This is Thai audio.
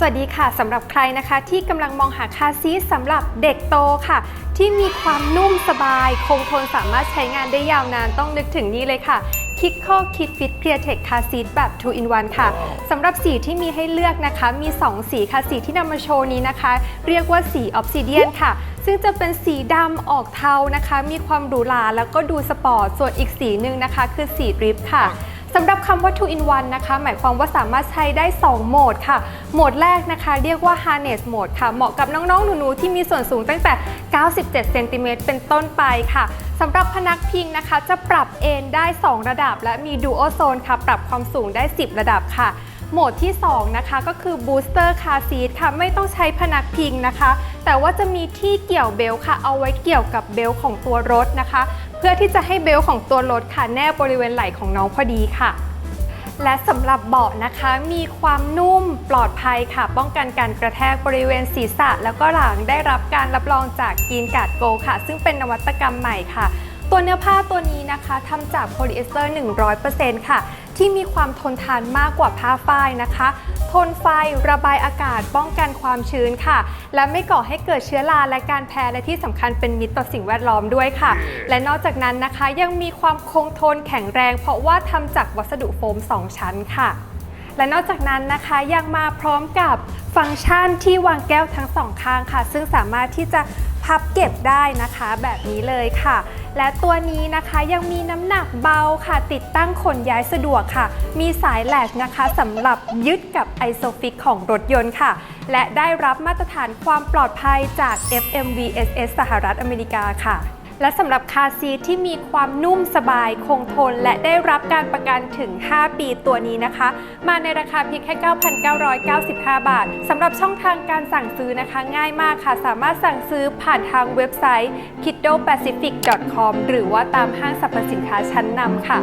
สวัสดีค่ะสำหรับใครนะคะที่กำลังมองหาคาร์ซีทสำหรับเด็กโตค่ะ ที่มีความนุ่มสบาย คงทนสามารถใช้งานได้ยาวนานต้องนึกถึงนี่เลยค่ะ k i k o Kid Fit Clear Tech Car Seat แบบ 2 in 1 ค่ะสำหรับสีที่มีให้เลือกนะคะ มี 2 สีค่ะสีที่นำมาโชว์นี้นะคะ เรียกว่าสี Obsidian ค่ะ ซึ่งจะเป็นสีดำออกเทานะคะ มีความหรูหราแล้วก็ดูสปอร์ตส่วนอีกสีหนึ่งนะคะ คือสีดริฟค่ะ สำหรับคำว่า 2 in 1 นะคะ หมายความว่าสามารถใช้ได้ 2 โหมดค่ะ โหมดแรกนะคะ เรียกว่า harness mode ค่ะ เหมาะกับน้อง ๆ หนู ๆ ที่มีส่วนสูงตั้งแต่ 97 เซนติเมตรเป็นต้นไปค่ะสำหรับพนักพิงนะคะ จะปรับเอนได้ 2 ระดับ และมี dual zone ค่ะ ปรับความสูงได้ 10 ระดับค่ะ โหมดที่ 2 นะคะ ก็คือ booster car seat ค่ะ ไม่ต้องใช้พนักพิงนะคะ แต่ว่าจะมีที่เกี่ยวเบลต์ค่ะ เอาไว้เกี่ยวกับเบลต์ของตัวรถนะคะ เพื่อที่จะให้เบลต์ของตัวรถค่ะ แนบบริเวณไหล่ของน้องพอดีค่ะ และสำหรับเบาะนะคะ มีความนุ่มปลอดภัยค่ะ ป้องกันการกระแทกบริเวณศีรษะ แล้วก็หลังได้รับการรับรองจากกีนการ์ดโกค่ะ ซึ่งเป็นนวัตกรรมใหม่ค่ะ ตัวเนื้อผ้าตัวนี้นะคะทำจากโพลีเอสเตอร์ 100%ค่ะ ที่มีความทนทานมากกว่าผ้าฝ้ายนะคะ ทนไฟระบายอากาศป้องกันความชื้นค่ะ และไม่ก่อให้เกิดเชื้อราและการแพ้และที่สำคัญเป็นมิตรต่อสิ่งแวดล้อมด้วยค่ะ และนอกจากนั้นนะคะยังมีความคงทนแข็งแรง เพราะว่าทำจากวัสดุโฟม 2 ชั้นค่ะและนอกจากนั้นนะคะยังมาพร้อมกับฟังก์ชันที่วางแก้วทั้งสองข้างค่ะ ซึ่งสามารถที่จะพับเก็บได้นะคะ แบบนี้เลยค่ะ และตัวนี้นะคะยังมีน้ำหนักเบาค่ะ ติดตั้งขนย้ายสะดวกค่ะ มีสายแหลกนะคะสำหรับยึดกับไอโซฟิกของรถยนต์ค่ะ และได้รับมาตรฐานความปลอดภัยจาก FMVSS สหรัฐอเมริกาค่ะ และสำหรับคาซีทที่มีความนุ่มสบายคงทน และได้รับการประกันถึง 5 ปีตัวนี้นะคะ มาในราคาเพียงแค่ 9,995 บาทสำหรับช่องทางการสั่งซื้อนะคะ ง่ายมากค่ะ สามารถสั่งซื้อผ่านทางเว็บไซต์ kiddopacific.com หรือว่าตามห้างสรรพสินค้าชั้นนำค่ะ